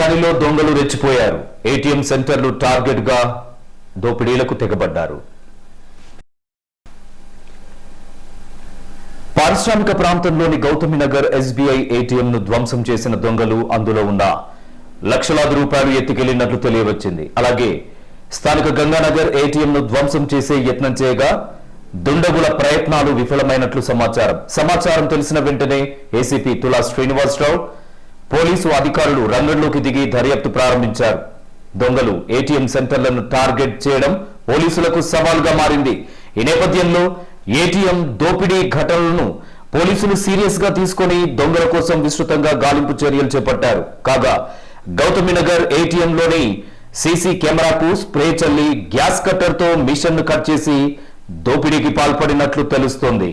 ఖనిలో దొంగలు రెచ్చిపోయారు. ఏటీఎం సెంటర్లు టార్గెట్గా దోపిడీలకు తెగబడ్డారు. పారిశ్రామిక ప్రాంతంలోని గౌతమి నగర్ ఎస్బీఐ ఏటీఎం ను ధ్వంసం చేసిన దొంగలు అందులో ఉన్న లక్షలాది రూపాయలు ఎత్తుకెళ్ళినట్లు తెలియవచ్చింది. అలాగే స్థానిక గంగానగర్ ఏటీఎం ను ధ్వంసం చేసే యత్నం చేయగా దుండగుల ప్రయత్నాలు విఫలమైనట్లు సమాచారం. సమాచారం తెలిసిన వెంటనే ఏసీపీ తులా శ్రీనివాసరావు పోలీసు అధికారులు రంగంలోకి దిగి దర్యాప్తు ప్రారంభించారు. దొంగలు ఏటీఎం సెంటర్లను టార్గెట్ చేయడం పోలీసులకు సవాల్గా మారింది. ఈ నేపథ్యంలో ఏటీఎం దోపిడీ ఘటనలను పోలీసులు సీరియస్గా తీసుకొని దొంగల కోసం విస్తృతంగా గాలింపు చర్యలు చేపట్టారు. కాగా గౌతమినగర్ ఏటీఎంలోని సీసీ కెమెరాకు స్ప్రే చల్లి గ్యాస్ కట్టర్తో మిషన్ను కట్ చేసి దోపిడీకి పాల్పడినట్లు తెలుస్తోంది.